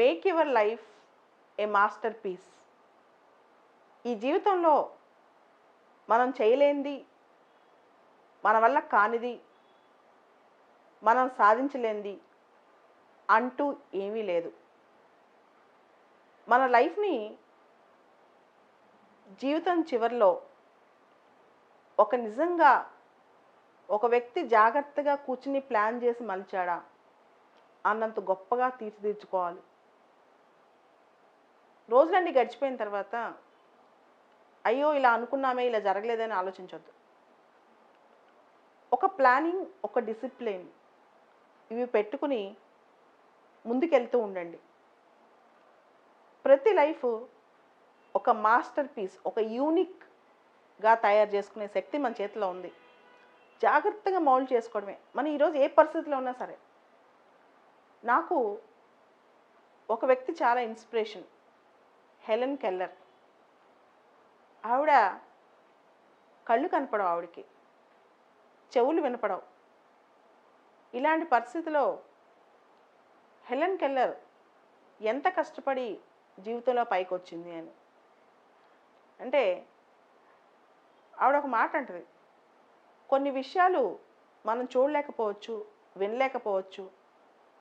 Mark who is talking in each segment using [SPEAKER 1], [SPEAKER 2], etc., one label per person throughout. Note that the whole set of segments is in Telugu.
[SPEAKER 1] Make your life a masterpiece ఈ జీవితంలో మనం చేయలేనిది మన వల్ల కానిది మనం సాధించలేనిది అంటూ ఏమీ లేదు. మన లైఫ్ని జీవితం చివరిలో ఒక నిజంగా ఒక వ్యక్తి జాగ్రత్తగా కూర్చుని ప్లాన్ చేసి మలిచాడా అన్నంత గొప్పగా తీర్చిదిద్దుకోవాలి. రోజులన్నీ గడిచిపోయిన తర్వాత అయ్యో ఇలా అనుకున్నామే ఇలా జరగలేదని ఆలోచించవద్దు ఒక ప్లానింగ్ ఒక డిసిప్లిన్ ఇవి పెట్టుకుని ముందుకెళ్తూ ఉండండి. ప్రతి లైఫ్ ఒక మాస్టర్ పీస్ ఒక యూనిక్గా తయారు చేసుకునే శక్తి మన చేతిలో ఉంది. జాగ్రత్తగా మౌల్డ్ చేసుకోవడమే. మనం ఈరోజు ఏ పరిస్థితిలో ఉన్నా సరే నాకు ఒక వ్యక్తి చాలా ఇన్స్పిరేషన్. Helen Keller. ఆవిడ కళ్ళు కనపడవు ఆవిడకి. చెవులు వినపడవు. ఇలాంటి పరిస్థితిలో హెలెన్ కెల్లర్ ఎంత కష్టపడి జీవితంలో పైకి వచ్చింది అని. అంటే ఆవిడ ఒక మాట అంటది. కొన్ని విషయాలు మనం చూడలేకపోవచ్చు వినలేకపోవచ్చు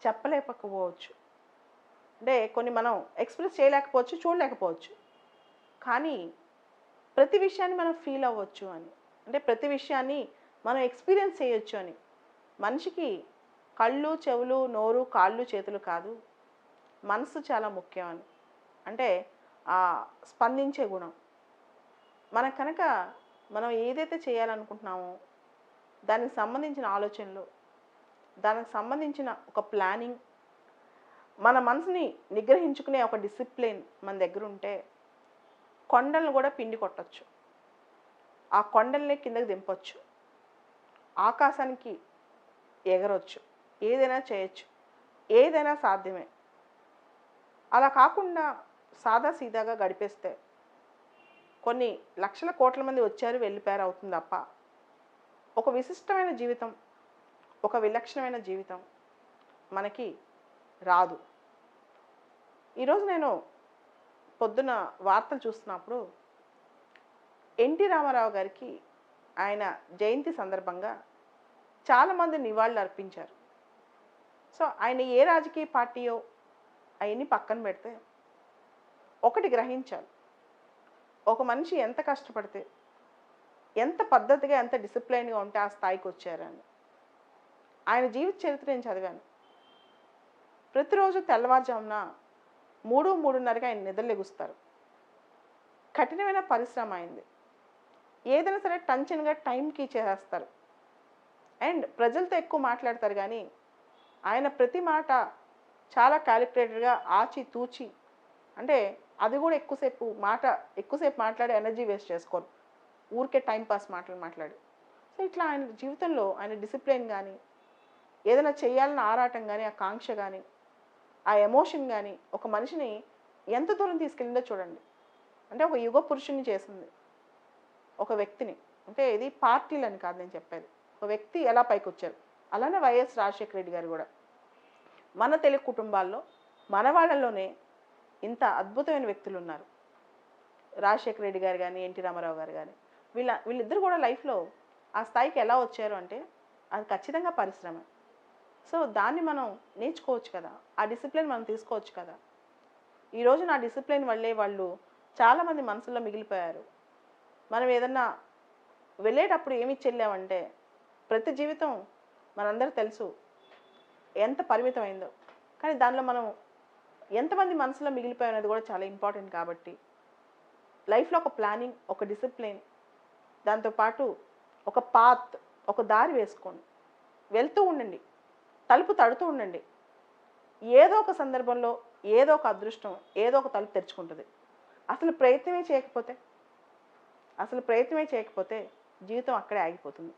[SPEAKER 1] చెప్పలేకపోవచ్చు. అంటే కొన్ని మనం ఎక్స్ప్రెస్ చేయలేకపోవచ్చు చూడలేకపోవచ్చు. కానీ ప్రతి విషయాన్ని మనం ఫీల్ అవ్వచ్చు అని. అంటే ప్రతి విషయాన్ని మనం ఎక్స్పీరియన్స్ చేయొచ్చు అని. మనిషికి కళ్ళు చెవులు నోరు కాళ్ళు చేతులు కాదు. మనసు చాలా ముఖ్యం అని. అంటే ఆ స్పందించే గుణం. మన కనుక మనం ఏదైతే చేయాలనుకుంటున్నామో దానికి సంబంధించిన ఆలోచనలు దానికి సంబంధించిన ఒక ప్లానింగ్ మన మనసుని నిగ్రహించుకునే ఒక డిసిప్లిన్ మన దగ్గర ఉంటే కొండలను కూడా పిండి కొట్టచ్చు. ఆ కొండల్ని కిందకి దింపొచ్చు. ఆకాశానికి ఎగరొచ్చు. ఏదైనా చేయొచ్చు. ఏదైనా సాధ్యమే. అలా కాకుండా సాదా సీదాగా గడిపేస్తే కొన్ని లక్షల కోట్ల మంది వచ్చారు వెళ్ళిపోయారు అవుతుంది తప్ప ఒక విశిష్టమైన జీవితం ఒక విలక్షణమైన జీవితం మనకి రాదు. ఈరోజు నేను పొద్దున వార్తలు చూస్తున్నప్పుడు ఎన్టీ రామారావు గారికి ఆయన జయంతి సందర్భంగా చాలామంది నివాళులు అర్పించారు. సో ఆయన ఏ రాజకీయ పార్టీయో అవన్నీ పక్కన పెడితే ఒకటి గ్రహించాలి. ఒక మనిషి ఎంత కష్టపడితే ఎంత పద్ధతిగా ఎంత డిసిప్లైన్గా ఉంటే ఆ స్థాయికి వచ్చారని. ఆయన జీవిత చరిత్ర నేను చదివాను. ప్రతిరోజు తెల్లవారుజామున మూడు మూడున్నరగా ఆయన నిద్రలెగుస్తారు కఠినమైన పరిశ్రమ అయింది. ఏదైనా సరే టంచన్గా టైంకి చేసేస్తారు. అండ్ ప్రజలతో ఎక్కువ మాట్లాడతారు కానీ ఆయన ప్రతి మాట చాలా క్యాలిక్యులేటెడ్గా ఆచి తూచి అంటే అది కూడా ఎక్కువసేపు మాట ఎక్కువసేపు మాట్లాడి ఎనర్జీ వేస్ట్ చేసుకోరు. ఊరికే టైం పాస్ మాటలు మాట్లాడి. సో ఇట్లా ఆయన జీవితంలో ఆయన డిసిప్లిన్ కానీ ఏదైనా చేయాలన్న ఆరాటం కానీ ఆ కాంక్ష కానీ ఆ ఎమోషన్ కానీ ఒక మనిషిని ఎంత దూరం తీసుకెళ్ళిందో చూడండి. అంటే ఒక యుగ పురుషుని చేసింది. ఒక వ్యక్తిని. అంటే ఇది పార్టీలని కాదు నేను చెప్పేది. ఒక వ్యక్తి ఎలా పైకి వచ్చారు అలానే వైఎస్ రాజశేఖర రెడ్డి గారు కూడా. మన తెలుగు కుటుంబాల్లో మన వాళ్ళలోనే ఇంత అద్భుతమైన వ్యక్తులు ఉన్నారు. రాజశేఖర రెడ్డి గారు కానీ ఎన్టీ రామారావు గారు కానీ వీళ్ళ వీళ్ళిద్దరు కూడా లైఫ్లో ఆ స్థాయికి ఎలా వచ్చారు అంటే అది ఖచ్చితంగా పరిశ్రమ. సో దాన్ని మనం నేర్చుకోవచ్చు కదా. ఆ డిసిప్లిన్ మనం తీసుకోవచ్చు కదా. ఈరోజు నా డిసిప్లిన్ వల్లే వాళ్ళు చాలామంది మనసులో మిగిలిపోయారు. మనం ఏదన్నా వెళ్ళేటప్పుడు ఏమి చెల్లామంటే ప్రతి జీవితం మనందరూ తెలుసు ఎంత పరిమితమైందో. కానీ దానిలో మనం ఎంతమంది మనసులో మిగిలిపోయినది కూడా చాలా ఇంపార్టెంట్ కాబట్టి లైఫ్లో ఒక ప్లానింగ్ ఒక డిసిప్లిన్ దాంతోపాటు ఒక పాత్ ఒక దారి వేసుకోండి. వెళ్తూ ఉండండి. తలుపు తడుతూ ఉండండి. ఏదో ఒక సందర్భంలో ఏదో ఒక అదృష్టం ఏదో ఒక తలుపు తెరుచుకుంటుంది. అసలు ప్రయత్నమే చేయకపోతే అసలు ప్రయత్నమే చేయకపోతే జీవితం అక్కడే ఆగిపోతుంది.